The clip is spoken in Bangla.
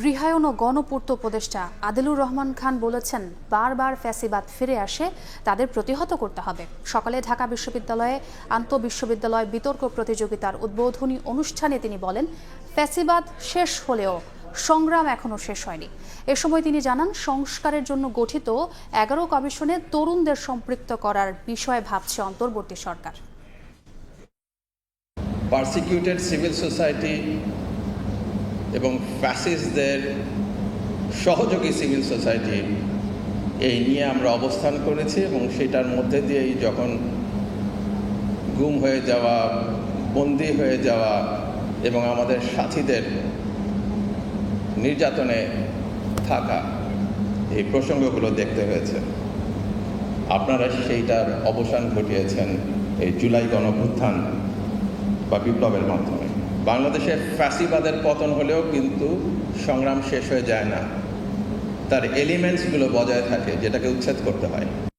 গৃহায়ন ও গণপূর্ত উপদেষ্টা আদিলুর রহমান খান বলেছেন, বারবার ফ্যাসিবাদ ফিরে আসে, তাদের প্রতিহত করতে হবে। সকালে ঢাকা বিশ্ববিদ্যালয়ে আন্তঃবিশ্ববিদ্যালয় বিতর্ক প্রতিযোগিতার উদ্বোধনী অনুষ্ঠানে তিনি বলেন, ফ্যাসিবাদ শেষ হলেও সংগ্রাম এখনও শেষ হয়নি। এ সময় তিনি জানান, সংস্কারের জন্য গঠিত এগারো কমিশনে তরুণদের সম্পৃক্ত করার বিষয়ে ভাবছে অন্তর্বর্তী সরকার। পারসিকিউটেড সিভিল সোসাইটি এবং ফ্যাসিস্টদের সহযোগী সিভিল সোসাইটি এই নিয়ে আমরা অবস্থান করেছি এবং সেটার মধ্যে দিয়েই যখন গুম হয়ে যাওয়া, বন্দি হয়ে যাওয়া এবং আমাদের সাথীদের নির্যাতনে থাকা এই প্রসঙ্গগুলো দেখতে হয়েছে। আপনারা সেইটার অবসান ঘটিয়েছেন এই জুলাই গণভ্যুত্থান বা বিপ্লবের মাধ্যমে। বাংলাদেশের ফ্যাসিবাদের পতন হলেও কিন্তু সংগ্রাম শেষ হয়ে যায় না। তার এলিমেন্টসগুলো বজায় থাকে, যেটাকে উচ্ছেদ করতে হয়।